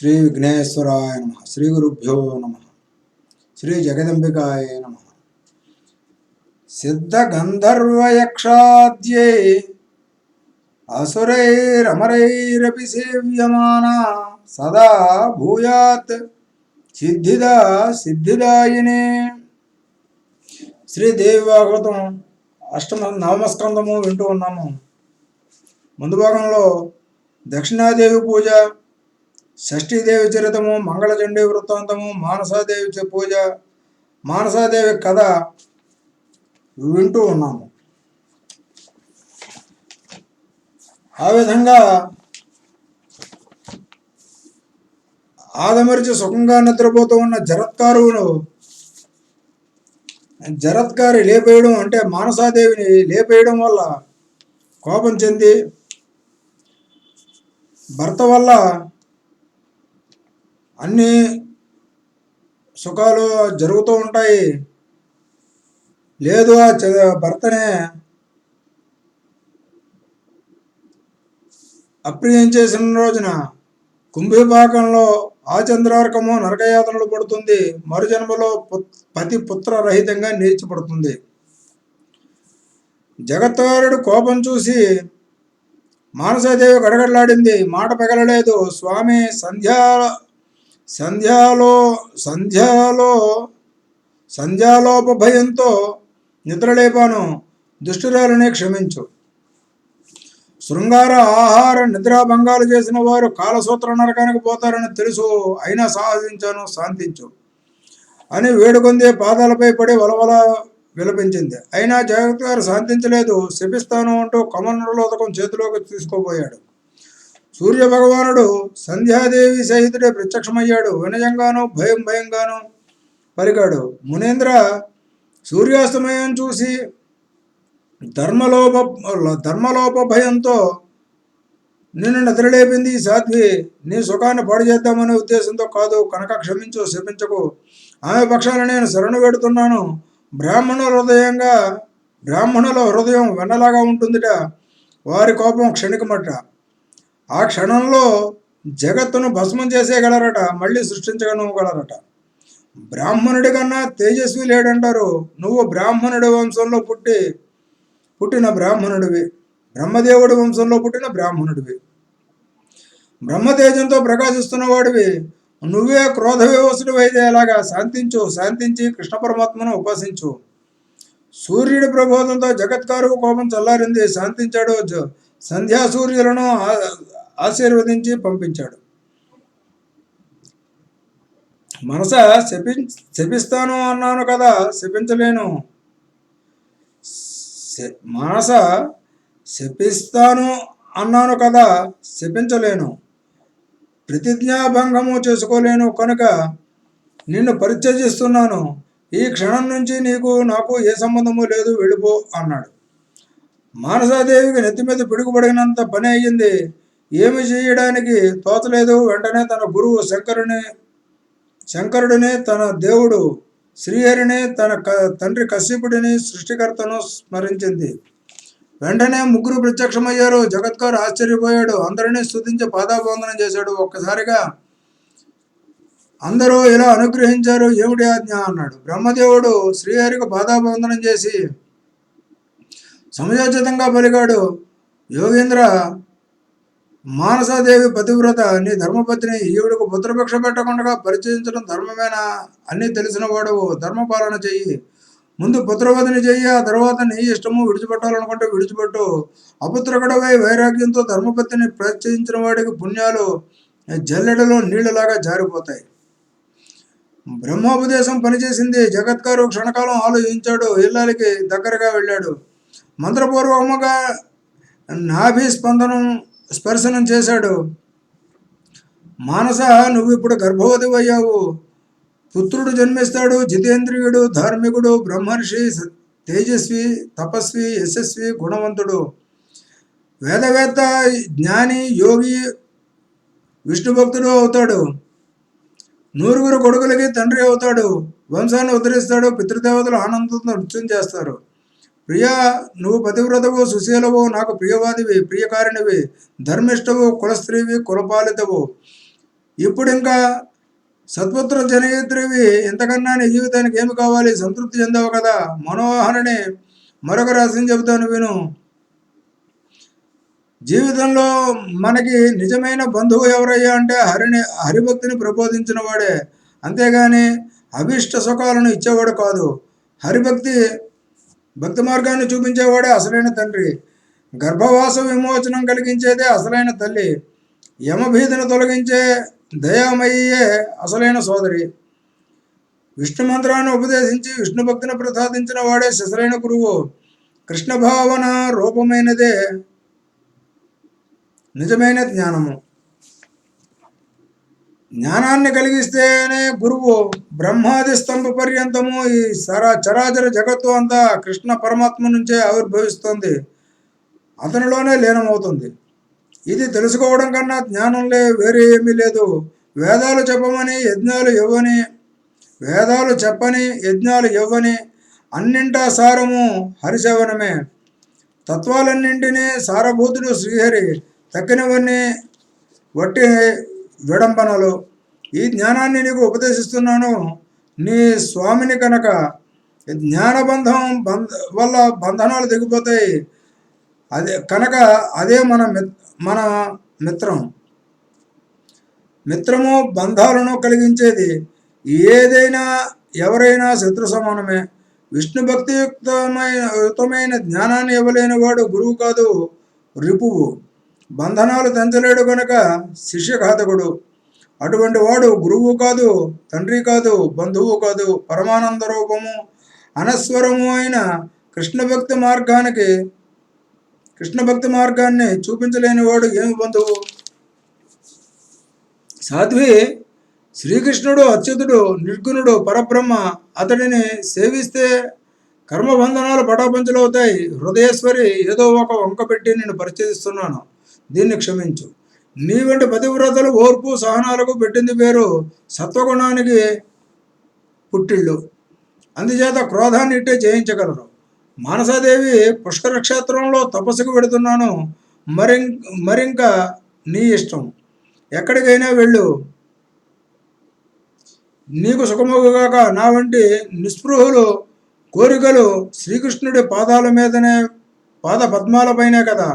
శ్రీ విఘ్నేశ్వరాయ నమ. శ్రీ గురుభ్యో నమ. శ్రీ జగదంబికాయ నమ. సిద్ధ గంధర్వయక్షాద్యే అసురైరమరైరపి సేవ్యమానా. సదా భూయాత్ సిద్ధిదా సిద్ధిదాయినే. శ్రీదేవి భాగవతం అష్టమ నవమస్కందము వింటూ ఉన్నాము. ముందు భాగంలో దక్షిణాదేవి పూజ షష్ఠీదేవి చరితము మంగళచండీ వృత్తాంతము మానసాదేవి పూజ మానసాదేవి కథ వింటూ ఉన్నాము. ఆ విధంగా ఆదమరిచి సుఖంగా నిద్రపోతూ ఉన్న జరత్కారువును జరత్కారి లేపేయడం అంటే మానసాదేవిని లేపేయడం వల్ల కోపం చెంది భర్త వల్ల అన్ని సుఖాలు జరుగుతూ ఉంటాయి. లేదు ఆ చ- భర్తనే అప్రియం చేసిన రోజున కుంభీపాకంలో ఆ చంద్రార్కము నరకయాతనలు పడుతుంది. మరుజన్మలో పుత్- పతి పుత్రరహితంగా నేర్చిపడుతుంది జగత్వారుడు కోపం చూసి మానసదేవి గడగడలాడింది. మాట పెగలలేదు. స్వామి సంధ్యా సంధ్యాలో సంధ్యాలో సంధ్యాలోప భయంతో నిద్రలేపాను. దుష్టురాలనే క్షమించు. శృంగార ఆహార నిద్రాభంగాలు చేసిన వారు కాలసూత్ర నరకానికి పోతారని తెలుసు. అయినా సాహసించాను శాంతించు. అని వేడుకొంది పాదాలపై పడి వలవల విలపించింది. అయినా జగత్ గారు శాంతించలేదు. శపిస్తాను అంటూ కమలలోదకం చేతిలోకి తీసుకోబోయాడు సూర్య భగవానుడు సంధ్యాదేవి సహితుడే ప్రత్యక్షమయ్యాడు. వినయంగాను భయం భయంగాను పలికాడు మునేంద్ర సూర్యాస్తమయం చూసి ధర్మలోప ధర్మలోప భయంతో నిన్ను నిద్రలేపింది ఈ సాధ్వి. నీ సుఖాన్ని పాడు చేద్దామనే ఉద్దేశంతో కాదు కనుక క్షమించు శపించకు. ఆమె పక్షాన నేను శరణు పెడుతున్నాను. బ్రాహ్మణ హృదయంగా బ్రాహ్మణుల హృదయం వెన్నలాగా ఉంటుందిట. వారి కోపం క్షణికమట. ఆ క్షణంలో జగత్తును భస్మం చేసేయగలరట మళ్ళీ సృష్టించగలగలరట బ్రాహ్మణుడి కన్నా తేజస్వి లేడంటారు. నువ్వు బ్రాహ్మణుడి వంశంలో పుట్టి పుట్టిన బ్రాహ్మణుడివి. బ్రహ్మదేవుడి వంశంలో పుట్టిన బ్రాహ్మణుడివి. బ్రహ్మతేజంతో ప్రకాశిస్తున్న వాడివి. నువ్వే క్రోధ వివసుడు అయితే ఎలాగా శాంతించు శాంతించి కృష్ణ పరమాత్మను ఉపాసించు. సూర్యుడి ప్రబోధంతో జగత్కారు కోపం చల్లారింది శాంతించాడు సంధ్యా సూర్యులను ఆశీర్వదించి పంపించాడు. మనస శపి శపిస్తాను అన్నాను కదా శపించలేను. మనస శపిస్తాను అన్నాను కదా శపించలేను. ప్రతిజ్ఞాభంగము చేసుకోలేను కనుక నిన్ను పరిత్యజిస్తున్నాను. ఈ క్షణం నుంచి నీకు నాకు ఏ సంబంధము లేదు వెళ్ళిపో అన్నాడు. మానసాదేవికి నెత్తి మీద పిడుగుపడినంత పని అయ్యింది. ఏమి చేయడానికి తోచలేదు. వెంటనే తన గురువు శంకరుని శంకరుడిని తన దేవుడు శ్రీహరిని తన క- తండ్రి కశ్యపుడిని సృష్టికర్తను స్మరించింది. వెంటనే ముగ్గురు ప్రత్యక్షమయ్యారు. జగత్కారు ఆశ్చర్యపోయాడు. అందరినీ స్థుతించి పాదాభోందనం చేశాడు. ఒక్కసారిగా అందరూ ఇలా అనుగ్రహించారు. ఏమిటి ఆజ్ఞ అన్నాడు. బ్రహ్మదేవుడు శ్రీహరికి పాదాబంధనం చేసి సమయోచితంగా పలికాడు. యోగేంద్ర మానసాదేవి పతివ్రత నీ ధర్మపతిని ఈవిడకు పుత్రభిక్ష పెట్టకుండా పరిచయించడం ధర్మమేనా అన్నీ తెలిసిన వాడవు ధర్మపాలన చెయ్యి. ముందు పుత్రవతిని చెయ్యి ఆ తర్వాత నీ ఇష్టము విడిచిపెట్టాలనుకుంటే విడిచిపెట్టు. అపుత్రకుడవై వైరాగ్యంతో ధర్మపతిని ప్రచయించిన వాడికి పుణ్యాలు జల్లెడలో నీళ్ళలాగా జారిపోతాయి. బ్రహ్మోపదేశం పనిచేసింది. జగత్కారు క్షణకాలం ఆలోచించాడు. ఇల్లాలికి దగ్గరగా వెళ్ళాడు. మంత్రపూర్వకముగా నాభి స్పందనం స్పర్శనం చేశాడు. మానస నువ్వు ఇప్పుడు గర్భవతి అయ్యావు పుత్రుడు జన్మిస్తాడు జితేంద్రియుడు ధార్మికుడు బ్రహ్మర్షి తేజస్వి తపస్వి యశస్వి గుణవంతుడు. వేదవేత్త జ్ఞాని యోగి విష్ణు భక్తుడు అవుతాడు. నూరుగురు కొడుకులకి తండ్రి అవుతాడు. వంశాన్ని ఉద్ధరిస్తాడు పితృదేవతలు ఆనందంతో నృత్యం చేస్తారు. ప్రియా నువ్వు పతివ్రతవు సుశీలవు నాకు ప్రియవాదివి ప్రియకారిణివి ధర్మిష్టవు కులస్త్రీవి కులపాలితవు. ఇప్పుడు ఇంకా సత్పుత్ర జనయిత్రివి ఇంతకన్నా నీ జీవితానికి ఏమి కావాలి? సంతృప్తి చెందావు కదా? మనోహరణి మరొక రహస్యం చెబుతాను విను. జీవితంలో మనకి నిజమైన బంధువు ఎవరయ్యా అంటే హరిని హరిభక్తిని ప్రబోధించిన వాడే అంతేగాని అభిష్ట సుఖాలను ఇచ్చేవాడు కాదు. హరిభక్తి భక్తి మార్గాన్ని చూపించేవాడే అసలైన తండ్రి. గర్భవాస విమోచనం కలిగించేదే అసలైన తల్లి. యమభీతిని తొలగించే దయామయ్యే అసలైన సోదరి. విష్ణు మంత్రాన్ని ఉపదేశించి విష్ణు భక్తిని ప్రసాదించిన వాడే శిశలైన గురువు. కృష్ణ భావన రూపమైనదే నిజమైన జ్ఞానము. జ్ఞానాన్ని కలిగిస్తేనే గురువు బ్రహ్మాది స్తంభ పర్యంతము ఈ సరా చరాచర జగత్తు అంతా కృష్ణ పరమాత్మ నుంచే ఆవిర్భవిస్తుంది. అతనిలోనే లీనమవుతుంది. ఇది తెలుసుకోవడం కన్నా జ్ఞానంలే వేరే ఏమీ లేదు. వేదాలు చెప్పమని యజ్ఞాలు ఇవ్వని వేదాలు చెప్పని యజ్ఞాలు ఇవ్వని అన్నింటా సారము హరిశవనమే. తత్వాలన్నింటినీ సారభూతుడు శ్రీహరి తక్కినవన్నీ వట్టి విడంబనలు ఈ జ్ఞానాన్ని నీకు ఉపదేశిస్తున్నాను. నీ స్వామిని కనుక జ్ఞానబంధం బంధ వల్ల బంధనాలు దిగిపోతాయి అదే కనుక అదే మన మన మిత్రం. మిత్రము బంధాలను కలిగించేది ఏదైనా ఎవరైనా శత్రు సమానమే. విష్ణు భక్తియుక్తమైన యుక్తమైన జ్ఞానాన్ని ఇవ్వలేని వాడు గురువు కాదు రిపువు. బంధనాలు తెంచలేడు కనుక శిష్యఘాతకుడు. అటువంటి వాడు గురువు కాదు తండ్రి కాదు బంధువు కాదు పరమానంద రూపము అనస్వరము అయిన కృష్ణ భక్తి మార్గానికి కృష్ణ భక్తి మార్గాన్ని చూపించలేని వాడు ఏమి బంధువు? సాధ్వి శ్రీకృష్ణుడు అచ్యుతుడు నిర్గుణుడు పరబ్రహ్మ అతడిని సేవిస్తే కర్మబంధనాలు పటాపంచలవుతాయి. హృదయేశ్వరి ఏదో ఒక వంక పెట్టి నేను పరిచయిస్తున్నాను. దీన్ని క్షమించు. నీ వంటి పతివ్రతలు ఓర్పు సహనాలకు పెట్టింది పేరు సత్వగుణానికి పుట్టిళ్ళు అందుచేత క్రోధాన్ని ఇట్టే చేయించగలరు మానసాదేవి పుష్కర క్షేత్రంలో తపస్సుకు పెడుతున్నాను మరి మరింక నీ ఇష్టం. ఎక్కడికైనా వెళ్ళు. నీకు సుఖమగుగాక నా వంటి నిస్పృహులు కోరికలు శ్రీకృష్ణుడి పాదాల మీదనే పాద పద్మాలపైనే కదా.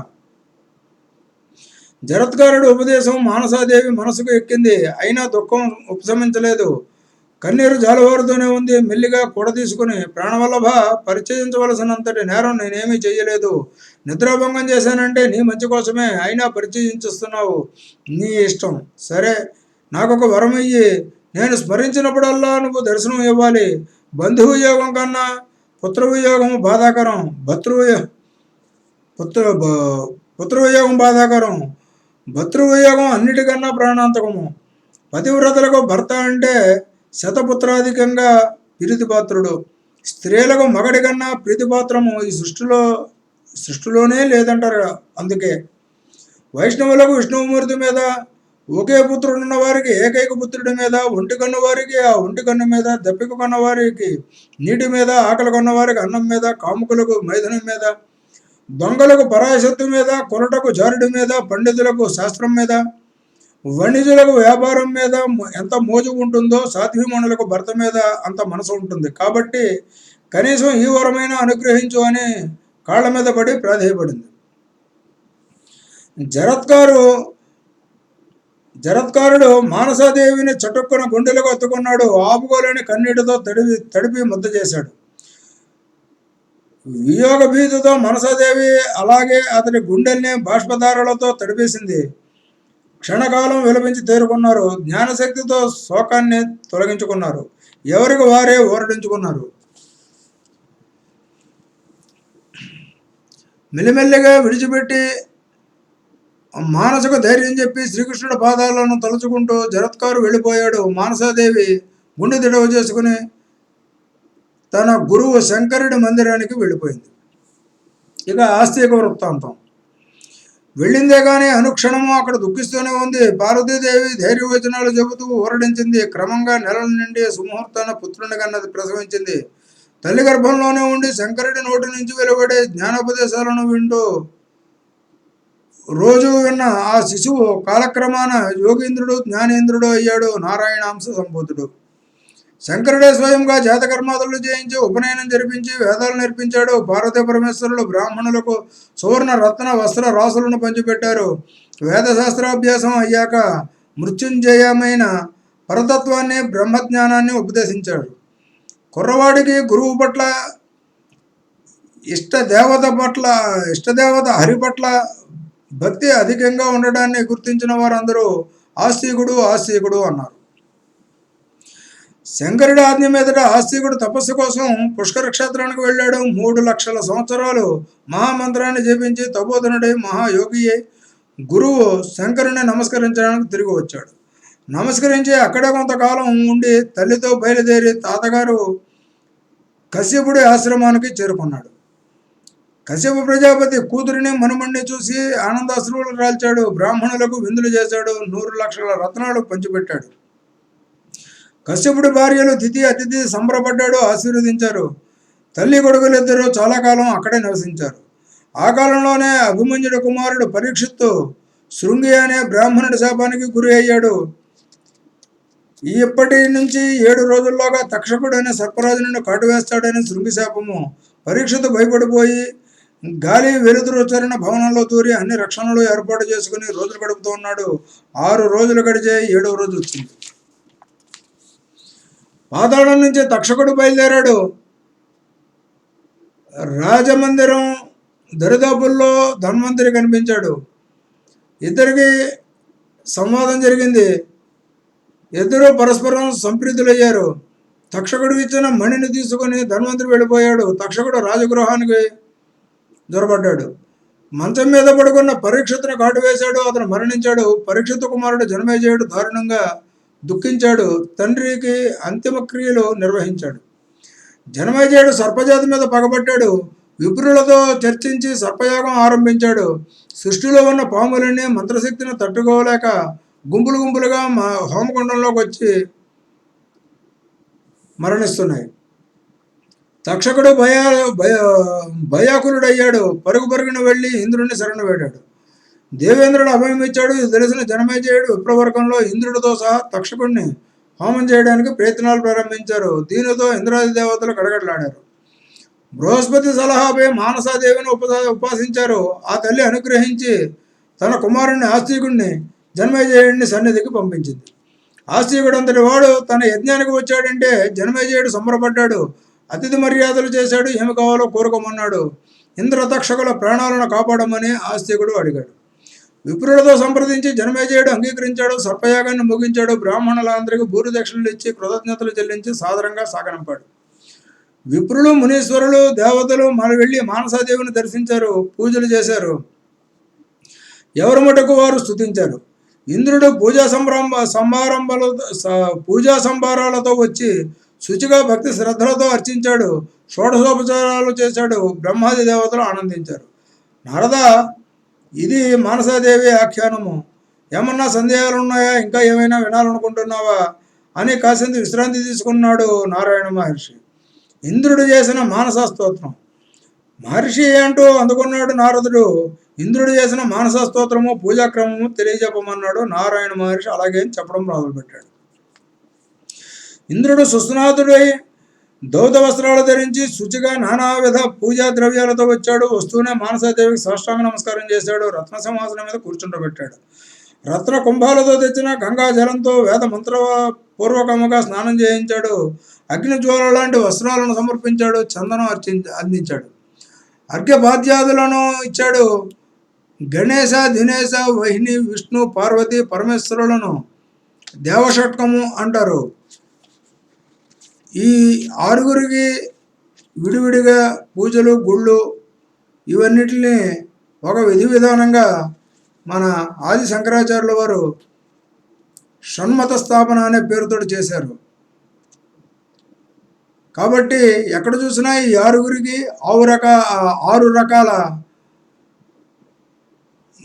జరత్కారుడు ఉపదేశం మానసాదేవి మనసుకు ఎక్కింది. అయినా దుఃఖం ఉపశమించలేదు. కన్నీరు జాలవారుతూనే ఉంది. మెల్లిగా కూడ తీసుకుని ప్రాణవల్లభ పరిచయించవలసినంతటి నేరం నేనేమీ చేయలేదు నిద్రాభంగం చేశానంటే నీ మంచి కోసమే అయినా పరిచయించుస్తున్నావు. నీ ఇష్టం. సరే నాకొక వరం ఇయ్యి. నేను స్మరించినప్పుడల్లా నువ్వు దర్శనం ఇవ్వాలి. బంధువుయోగం కన్నా పుత్రవియోగం బాధాకరం. భతృ పుత్ర పుత్రవియోగం బాధాకరం. భతృవియోగం అన్నిటికన్నా ప్రాణాంతకము. పతివ్రతలకు భర్త అంటే శతపుత్రాధికంగా ప్రీతిపాత్రుడు. స్త్రీలకు మగడి కన్నా ప్రీతిపాత్రము ఈ సృష్టిలో సృష్టిలోనే లేదంటారు అందుకే. వైష్ణవులకు విష్ణుమూర్తి మీద ఒకే పుత్రుడు ఉన్న వారికి ఏకైక పుత్రుడి మీద ఒంటి కన్ను వారికి ఆ ఒంటి కన్ను మీద దప్పిక కొన్న వారికి నీటి మీద ఆకలి కొన్న వారికి అన్నం మీద కాముకులకు మైదనం మీద దొంగలకు పరాశక్తి మీద కొరటకు జారుడి మీద పండితులకు శాస్త్రం మీద వణిజులకు వ్యాపారం మీద ఎంత మోజు ఉంటుందో సాధ్వీమణులకు భర్త మీద అంత మనసు ఉంటుంది. కాబట్టి కనీసం ఈ వరమైన అనుగ్రహించు అని కాళ్ళ మీద పడి ప్రాధేయపడింది. జరత్కారు జరత్కారుడు మానసాదేవిని చటుక్కున గుండెలకు అత్తుకున్నాడు ఆపుకోలేని కన్నీటితో తడిపి తడిపి ముద్ద చేశాడు. వియోగ భీతితో మనసాదేవి అలాగే అతని గుండెల్ని బాష్పధారలతో తడిపేసింది. క్షణకాలం విలపించి తేరుకున్నారు. జ్ఞానశక్తితో శోకాన్ని తొలగించుకున్నారు. ఎవరికి వారే ఓరడించుకున్నారు మెల్లిమెల్లిగా విడిచిపెట్టి మానసుకు ధైర్యం చెప్పి శ్రీకృష్ణుడి పాదాలను తలుచుకుంటూ జరత్కారు వెళ్ళిపోయాడు మానసాదేవి. గుండె దిడవ చేసుకుని తన గురువు శంకరుడి మందిరానికి వెళ్ళిపోయింది. ఇక ఆస్తిక వృత్తాంతం. వెళ్ళిందే కానీ అనుక్షణము అక్కడ దుఃఖిస్తూనే ఉంది. పార్వతీదేవి ధైర్యవచనాలు చెబుతూ ఊరడించింది. క్రమంగా నెలల నుండి సుముహూర్తాన పుత్రుని కన్నది ప్రసవించింది. తల్లి గర్భంలోనే ఉండి శంకరుడి నోటి నుంచి వెలువడే జ్ఞానోపదేశాలను వింటూ రోజు విన్న ఆ శిశువు కాలక్రమాన యోగీంద్రుడు జ్ఞానేంద్రుడు అయ్యాడు. నారాయణాంశ సంబోధుడు శంకరుడే స్వయంగా జాతకర్మాదులు చేయించి ఉపనయనం జరిపించి వేదాలు నేర్పించాడు. పార్వతీ పరమేశ్వరులు బ్రాహ్మణులకు సువర్ణ రత్న వస్త్ర రాసులను పంచిపెట్టారు. వేదశాస్త్రాభ్యాసం అయ్యాక మృత్యుంజయమైన పరతత్వాన్ని బ్రహ్మజ్ఞానాన్ని ఉపదేశించాడు. కుర్రవాడికి గురువు పట్ల ఇష్టదేవత పట్ల ఇష్టదేవత హరి పట్ల భక్తి అధికంగా ఉండడాన్ని గుర్తించిన వారందరూ ఆస్తికుడు ఆస్తికుడు అన్నారు. శంకరుడి ఆజ్ఞ మీదట ఆస్తికుడు తపస్సు కోసం పుష్కర క్షేత్రానికి వెళ్ళాడు. మూడు లక్షల సంవత్సరాలు మహామంత్రాన్ని జపించి తపోధనుడై మహాయోగియే గురువు శంకరుని నమస్కరించడానికి తిరిగి వచ్చాడు. నమస్కరించి అక్కడే కొంతకాలం ఉండి తల్లితో బయలుదేరి తాతగారు కశ్యపుడి ఆశ్రమానికి చేరుకున్నాడు. కశ్యప ప్రజాపతి కూతురిని మనుమణ్ణి చూసి ఆనందాశ్రువులు రాల్చాడు. బ్రాహ్మణులకు విందులు చేశాడు. నూరు లక్షల రత్నాలు పంచిపెట్టాడు. కశ్యపుడి భార్యలు తిథి అతిథి సంబరపడ్డాడు ఆశీర్వదించారు. తల్లి కొడుకులిద్దరూ చాలా కాలం అక్కడే నివసించారు. ఆ కాలంలోనే అభిమన్యుడి కుమారుడు పరీక్షిత్తు శృంగి అనే బ్రాహ్మణుడి శాపానికి గురి అయ్యాడు. ఇప్పటి నుంచి ఏడు రోజుల్లోగా తక్షకుడు అనే సర్పరాజును కాటు వేస్తాడని శృంగి శాపము. పరీక్షతో భయపడిపోయి గాలి వెలుతురుచరణ భవనంలో దూరి అన్ని రక్షణలు ఏర్పాటు చేసుకుని రోజులు గడుపుతూ ఉన్నాడు. ఆరు రోజులు గడిచే ఏడవ రోజు వచ్చింది. పాతాళం నుంచి తక్షకుడు బయలుదేరాడు. రాజమందిరం దరిదాపుల్లో ధన్వంతరి కనిపించాడు. ఇద్దరికి సంవాదం జరిగింది. ఇద్దరు పరస్పరం సంప్రీతులయ్యారు. తక్షకుడు ఇచ్చిన మణిని తీసుకొని ధన్వంతరి వెళ్ళిపోయాడు. తక్షకుడు రాజగృహానికి దొరబడ్డాడు మంచం మీద పడుకున్న పరీక్షితుని కాటు వేశాడు. అతను మరణించాడు. పరీక్షిత కుమారుడు జన్మేజయుడు దారుణంగా దుఃఖించాడు. తండ్రికి అంతిమ క్రియలు నిర్వహించాడు. జనమేజయుడు సర్పజాతి మీద పగబట్టాడు. విప్రులతో చర్చించి సర్పయాగం ఆరంభించాడు. సృష్టిలో ఉన్న పాములన్నీ మంత్రశక్తిని తట్టుకోలేక గుంపులు గుంపులుగా మా హోమకుండంలోకి వచ్చి మరణిస్తున్నాయి. తక్షకుడు భయ భయ భయాకులుడయ్యాడు. పరుగు పరుగున వెళ్ళి ఇంద్రుణ్ణి శరణు వేడాడు. దేవేంద్రుడు అభయం ఇచ్చాడు ఇది తెలిసిన జనమేజయుడు విప్రవర్గంలో ఇంద్రుడితో సహా తక్షకుణ్ణి హోమం చేయడానికి ప్రయత్నాలు ప్రారంభించారు. దీనితో ఇంద్రాది దేవతలు గడగడలాడారు బృహస్పతి సలహాపై మానసాదేవిని ఉపా ఉపాసించారు. ఆ తల్లి అనుగ్రహించి తన కుమారుణ్ణి ఆస్తికుణ్ణి జన్మేజయుడిని సన్నిధికి పంపించింది. ఆస్తికుడు అంతటి వాడు తన యజ్ఞానికి వచ్చాడంటే జన్మేజయుడు సంబరపడ్డాడు. అతిథి మర్యాదలు చేశాడు. ఏమి కావాలో కోరుకోమన్నాడు. ఇంద్రతక్షకుల ప్రాణాలను కాపాడమని ఆస్తికుడు అడిగాడు. విప్రులతో సంప్రదించి జనమేజయుడు అంగీకరించాడు సర్పయాగాన్ని ముగించాడు బ్రాహ్మణులందరికీ భూరి దక్షిణలు ఇచ్చి కృతజ్ఞతలు చెల్లించి సాదరంగా సాగనంపాడు. విప్రులు మునీశ్వరులు దేవతలు మన వెళ్ళి మానసాదేవిని దర్శించారు పూజలు చేశారు. ఎవరి మటుకు వారు స్థుతించారు ఇంద్రుడు పూజా సంభ్రంభ సంభారంభాలు పూజా సంభారాలతో వచ్చి శుచిగా భక్తి శ్రద్ధలతో అర్చించాడు షోడశోపచారాలు చేశాడు బ్రహ్మాది దేవతలు ఆనందించారు. నారద ఇది మానసాదేవి ఆఖ్యానము. ఏమన్నా సందేహాలు ఉన్నాయా ఇంకా ఏమైనా వినాలనుకుంటున్నావా? అని కాసింత విశ్రాంతి తీసుకున్నాడు నారాయణ మహర్షి. ఇంద్రుడు చేసిన మానస స్తోత్రం. మహర్షి అంటూ అందుకున్నాడు నారదుడు ఇంద్రుడు చేసిన మానస స్తోత్రము పూజాక్రమము తెలియజెప్పమన్నాడు నారాయణ మహర్షి. అలాగే అని చెప్పడం మొదలుపెట్టాడు. ఇంద్రుడు సుస్నాథుడై దౌత వస్త్రాలు ధరించి శుచిగా నానావిధ పూజా ద్రవ్యాలతో వచ్చాడు. వస్తూనే మానసాదేవికి సాష్టాంగ నమస్కారం చేశాడు. రత్న సింహాసనం మీద కూర్చుండబెట్టాడు. రత్న కుంభాలతో తెచ్చిన గంగా జలంతో వేద మంత్ర పూర్వకముగా స్నానం చేయించాడు. అగ్నిజ్వాల లాంటి వస్త్రాలను సమర్పించాడు. చందనం అర్చి అందించాడు. అర్ఘ్యపాద్యాదులను ఇచ్చాడు. గణేశ దినేశ వహిని విష్ణు పార్వతి పరమేశ్వరులను దేవషట్కము అంటారు. ఈ ఆరుగురికి విడివిడిగా పూజలు గుళ్ళు ఇవన్నిటిని ఒక విధి విధానంగా మన ఆది శంకరాచార్యుల వారు షణ్మత స్థాపన అనే పేరుతో చేశారు. కాబట్టి ఎక్కడ చూసినా ఈ ఆరుగురికి ఆరు రక ఆరు రకాల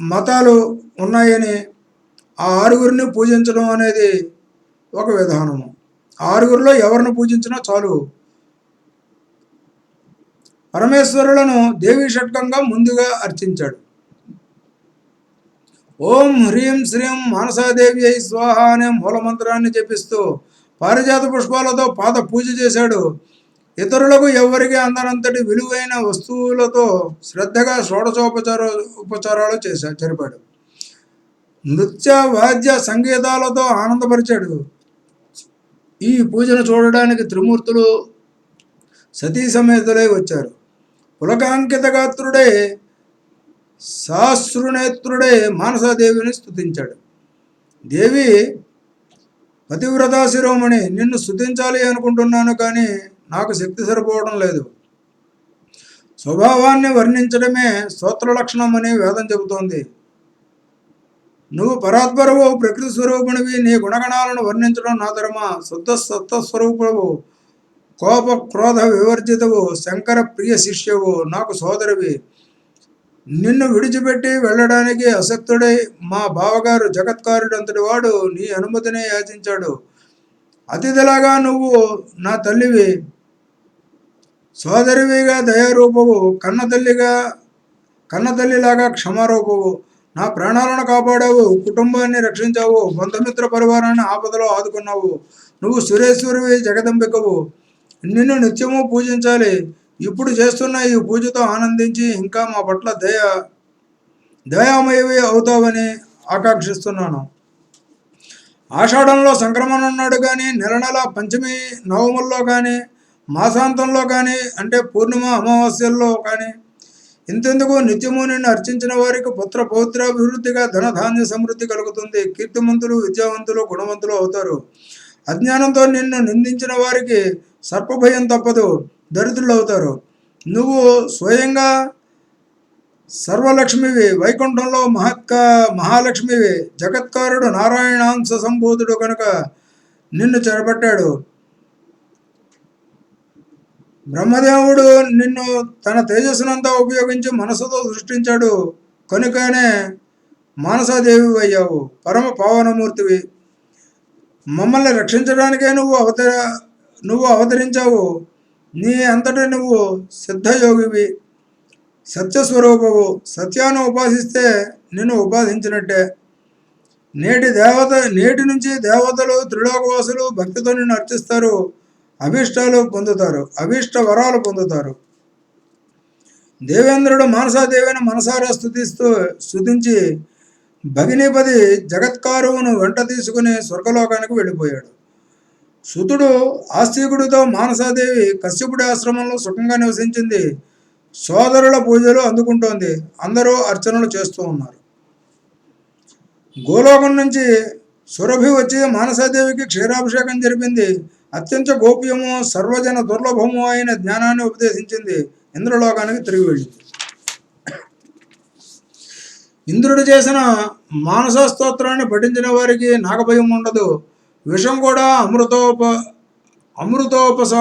మతాలు ఉన్నాయని ఆ ఆరుగురిని పూజించడం అనేది ఒక విధానము. ఆరుగురిలో ఎవరిని పూజించినా చాలు. పరమేశ్వరులను దేవి షట్కంగా ముందుగా అర్చించాడు. ఓం హ్రీం శ్రీం మానసాదేవి అయి స్వాహ అనే మూలమంత్రాన్ని జపిస్తూ పారిజాత పుష్పాలతో పాద పూజ చేశాడు. ఇతరులకు ఎవరికి అందనంతటి విలువైన వస్తువులతో శ్రద్ధగా షోడశోపచార ఉపచారాలు చేశాడు జరిపాడు. నృత్య వాద్య సంగీతాలతో ఆనందపరిచాడు. ఈ పూజను చూడడానికి త్రిమూర్తులు సతీ సమేతులై వచ్చారు. పులకాంకిత గాత్రుడే సహస్రునేత్రుడే మానసాదేవిని స్థుతించాడు దేవి పతివ్రతా శిరోమణి నిన్ను స్థుతించాలి అనుకుంటున్నాను కానీ నాకు శక్తి సరిపోవడం లేదు. స్వభావాన్ని వర్ణించడమే స్తోత్ర లక్షణం అని వేదం చెబుతోంది. నువ్వు పరాత్పరవు ప్రకృతి స్వరూపునివి నీ గుణగణాలను వర్ణించడం నా ధర్మ. శుద్ధ సత్వస్వరూపుడవు కోప క్రోధ వివర్జితవు. శంకర ప్రియ శిష్యవు. నాకు సోదరివి. నిన్ను విడిచిపెట్టి వెళ్ళడానికి అసక్తుడై మా బావగారు జగత్కారుడంతటి వాడు నీ అనుమతినే యాచించాడు. అతిథిలాగా నువ్వు నా తల్లివి. సోదరివిగా దయారూపవు. కన్న తల్లిగా కన్న తల్లిలాగా క్షమారూపవు. నా ప్రాణాలను కాపాడావు కుటుంబాన్ని రక్షించావు బంధుమిత్ర పరివారాన్ని ఆపదలో ఆదుకున్నావు. నువ్వు సురేశ్వరివి జగదంబికవు. నిన్ను నిత్యము పూజించాలి. ఇప్పుడు చేస్తున్న ఈ పూజతో ఆనందించి ఇంకా మా పట్ల దయ దయామయవి అవుతావని ఆకాంక్షిస్తున్నాను. ఆషాఢంలో సంక్రమణ ఉన్నాడు కానీ నెల నెల పంచమి నవముల్లో కానీ మాసాంతంలో కానీ అంటే పూర్ణిమ అమావాస్యల్లో కానీ ఇంతెందుకు నిత్యము నిన్ను అర్చించిన వారికి పుత్ర పౌత్రాభివృద్ధిగా ధనధాన్య సమృద్ధి కలుగుతుంది. కీర్తిమంతులు విద్యావంతులు గుణవంతులు అవుతారు. అజ్ఞానంతో నిన్ను నిందించిన వారికి సర్పభయం తప్పదు. దరిద్రులు అవుతారు. నువ్వు స్వయంగా సర్వలక్ష్మివి. వైకుంఠంలో మహత్క మహాలక్ష్మివి. జగత్కారుడు నారాయణాంశ సంబోధుడు కనుక నిన్ను చెరబట్టాడు. బ్రహ్మదేవుడు నిన్ను తన తేజస్సునంతా ఉపయోగించి మనసుతో సృష్టించాడు. కనుకనే మానసాదేవి అయ్యావు పరమ పావనమూర్తివి. మమ్మల్ని రక్షించడానికే నువ్వు అవతర నువ్వు అవతరించావు. నీ అంతటా నువ్వు సిద్ధయోగివి. సత్యస్వరూపవు. సత్యాన్ని ఉపాసిస్తే నిన్ను ఉపాసించినట్టే. నేటి దేవత నేటి నుంచి దేవతలు త్రిలోకవాసులు భక్తితో నిన్ను అర్చిస్తారు. అభీష్టాలు పొందుతారు అభీష్ట వరాలు పొందుతారు. దేవేంద్రుడు మానసాదేవిని మనసారా స్థుతిస్తూ స్థుతించి భగినీపతి జగత్కారువును వెంట తీసుకుని స్వర్గలోకానికి వెళ్ళిపోయాడు. సుతుడు ఆస్తికుడితో మానసాదేవి కశ్యపుడి ఆశ్రమంలో సుఖంగా నివసించింది. సోదరుల పూజలు అందుకుంటోంది. అందరూ అర్చనలు చేస్తూ ఉన్నారు. గోలోకం నుంచి సురభి వచ్చి మానసాదేవికి క్షీరాభిషేకం జరిపింది. అత్యంత గోప్యము సర్వజన దుర్లభము అయిన జ్ఞానాన్ని ఉపదేశించింది ఇంద్రలోకానికి తిరిగి వెళ్ళింది ఇంద్రుడు చేసిన మానస స్తోత్రాన్ని పఠించిన వారికి నాగభయం ఉండదు. విషం కూడా అమృతోప అమృతోపస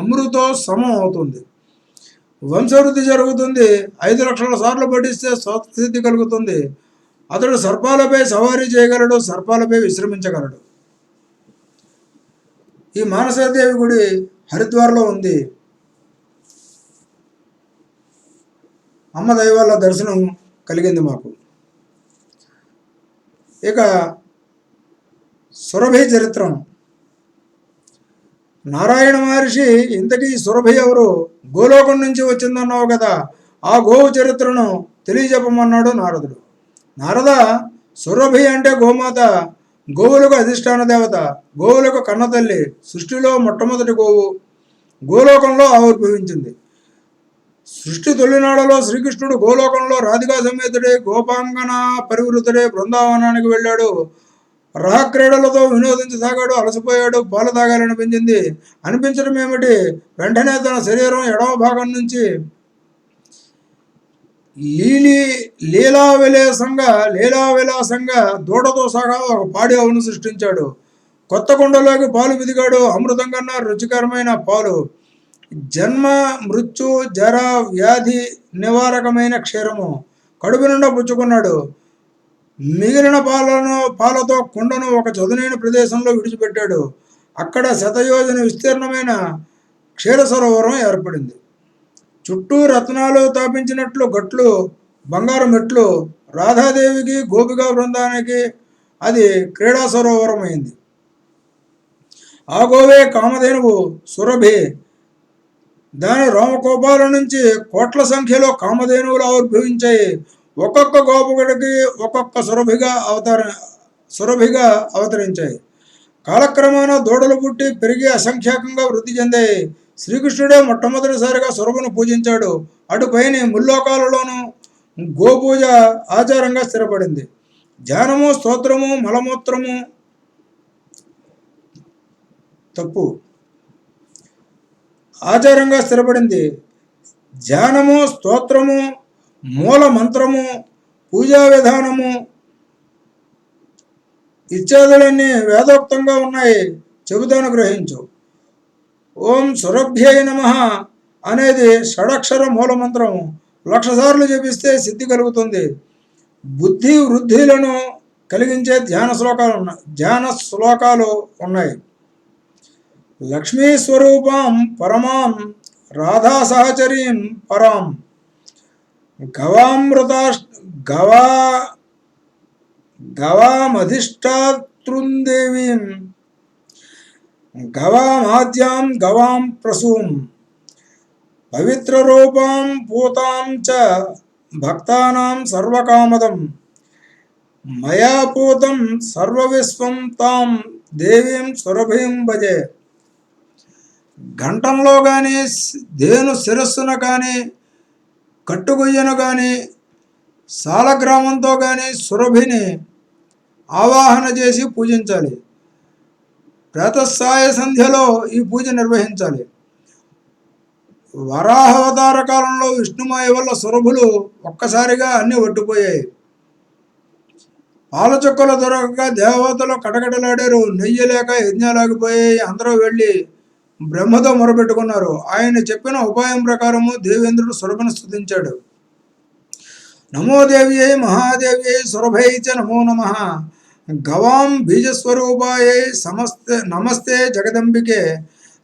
అమృతో సమం అవుతుంది. వంశవృద్ధి జరుగుతుంది. ఐదు లక్షల సార్లు పఠిస్తే స్వస్థితి కలుగుతుంది. అతడు సర్పాలపై సవారీ చేయగలడు సర్పాలపై విశ్రమించగలడు. ఈ మానసాదేవి గుడి హరిద్వార్లో ఉంది. అమ్మ దైవాల దర్శనం కలిగింది మాకు. ఇక సురభి చరిత్రం. నారాయణ మహర్షి ఇంతకీ సురభి ఎవరు? గోలోకం నుంచి వచ్చిందన్నావు కదా. ఆ గోవు చరిత్రను తెలియజెప్పమన్నాడు నారదుడు. నారద సురభి అంటే గోమాత. గోవులకు అధిష్టాన దేవత గోవులకు కన్నతల్లి సృష్టిలో మొట్టమొదటి గోవు గోలోకంలో ఆవిర్భవించింది. సృష్టి తొలినాడలో శ్రీకృష్ణుడు గోలోకంలో రాధికా సమేతుడే గోపాంగన పరివృతుడే బృందావనానికి వెళ్ళాడు. రహక్రీడలతో వినోదించసాగాడు అలసిపోయాడు పాలు తాగాలనిపించింది అనిపించడం ఏమిటి? వెంటనే తన శరీరం ఎడమ భాగం నుంచి లీలి లీలా విలాసంగా లీలా విలాసంగా దూడతో సహా ఒక పాడి ఆవును సృష్టించాడు. కొత్త కుండలోకి పాలు బిదిగాడు అమృతం కన్నా రుచికరమైన పాలు. జన్మ మృత్యు జర వ్యాధి నివారకమైన క్షీరము. కడుపు నిండా పుచ్చుకున్నాడు. మిగిలిన పాలను పాలతో కుండను ఒక చదునైన ప్రదేశంలో విడిచిపెట్టాడు. అక్కడ శతయోజన విస్తీర్ణమైన క్షీర సరోవరం ఏర్పడింది. చుట్టూ రత్నాలు తాపించినట్లు గట్లు బంగారు మెట్లు రాధాదేవికి గోపికా బృందానికి అది క్రీడా సరోవరం అయింది ఆ గోవే కామధేనువు సురభి. దాని రోమకోపాల నుంచి కోట్ల సంఖ్యలో కామధేనువులు ఆవిర్భవించాయి. ఒక్కొక్క గోపకుడికి ఒక్కొక్క సురభిగా అవతర సురభిగా అవతరించాయి. కాలక్రమాన దూడలు పుట్టి పెరిగి అసంఖ్యాకంగా వృద్ధి చెందాయి. శ్రీకృష్ణుడే మొట్టమొదటిసారిగా సురభను పూజించాడు. అటుపైన ముల్లోకాలలోనూ గోపూజ ఆచారంగా స్థిరపడింది. ధ్యానము స్తోత్రము మలమూత్రము తప్పు. ఆచారంగా స్థిరపడింది. ధ్యానము స్తోత్రము మూల మంత్రము పూజా విధానము ఇత్యాదులన్నీ వేదోక్తంగా ఉన్నాయి. చెబుతాను గ్రహించు. ఓం సురభ్యై నమ అనేది షడక్షర మూలమంత్రం మంత్రము సార్లు జపిస్తే సిద్ధి కలుగుతుంది. బుద్ధి వృద్ధిలను కలిగించే ధ్యాన శ్లోకాలు ఉన్నాయి ధ్యాన శ్లోకాలు ఉన్నాయి. లక్ష్మీ స్వరూపం పరమాం రాధా సహచరీం పరాం. గవామృత గవా గవామధిష్టాతృందేవీం. గవామాద్యాం గవాం ప్రసూం పవిత్రరూపాం పూతాం చ భక్తానాం సర్వకామదం మయా పూతం సర్వవిశ్వం తాం దేవీం సురభీం భజే. ఘంటంలో కానీ దేను శిరస్సున కానీ కట్టుగొయ్యను కానీ సాలగ్రామంతో కానీ సురభిని ఆవాహన చేసి పూజించాలి. ప్రాతస్థాయ సంధ్యలో ఈ పూజ నిర్వహించాలి. వరాహావతార కాలంలో విష్ణుమాయ వల్ల సురభులు ఒక్కసారిగా అన్ని ఒట్టిపోయాయి పాలచుక్కలు దొరకక దేవతలు కటకటలాడారు. నెయ్యి లేక యజ్ఞాలాగిపోయాయి. అందరూ వెళ్ళి బ్రహ్మతో మొరపెట్టుకున్నారు. ఆయన చెప్పిన ఉపాయం ప్రకారము దేవేంద్రుడు సురభను స్థుతించాడు నమోదేవి అయి మహాదేవి అయి సురభై చ నమో నమ. గవాం బీజస్వరూపాయై సమస్తే నమస్తే జగదంబికే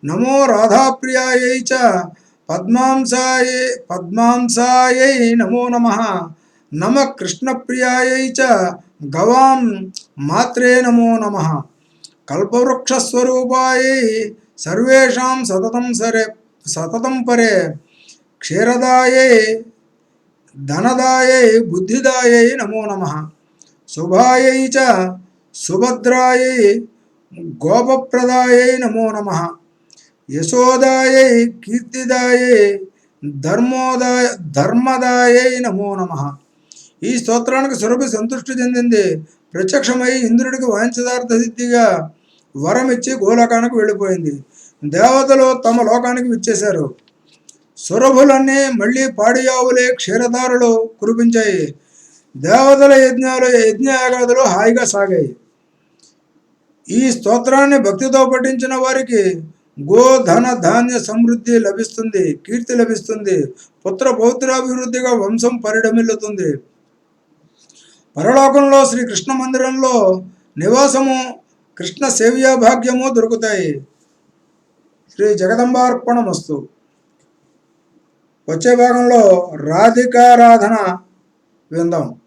నమో రాధాప్రియాయై చ పద్మాంసాయై పద్మాంసాయై నమో నమ నమ కృష్ణప్రియాయై చ గవాం మాత్రే నమో నమ కల్పవృక్షస్వరూపాయై సర్వేషాం సతతం సరే సతతం పరే క్షీరదాయై ధనదాయై బుద్ధిదాయై నమో నమ. శుభాయై చ సుభద్రాయై గోపప్రదాయై నమో నమ. యశోదాయై కీర్తిదాయై ధర్మోదాయ ధర్మదాయై నమో నమ. ఈ స్తోత్రానికి సురభి సంతృష్టి చెందింది. ప్రత్యక్షమై ఇంద్రుడికి వాంఛదార్థ సిద్ధిగా వరం ఇచ్చి గోలోకానికి వెళ్ళిపోయింది. దేవతలు తమ లోకానికి విచ్చేశారు. సురభులన్నీ మళ్ళీ పాడియావులే క్షీరదారులు కురిపించాయి. దేవతల యజ్ఞాలు యజ్ఞయాగాదులు హాయిగా సాగాయి. ఈ స్తోత్రాన్ని భక్తితో పఠించిన వారికి గోధన ధాన్య సమృద్ధి లభిస్తుంది కీర్తి లభిస్తుంది పుత్ర పౌత్రాభివృద్ధిగా వంశం పరిడమిల్లుతుంది పరలోకంలో శ్రీ కృష్ణ మందిరంలో నివాసము కృష్ణ సేవ్యా భాగ్యము దొరుకుతాయి. శ్రీ జగదంబార్పణమస్తు. వచ్చే భాగంలో రాధికారాధన విందాం.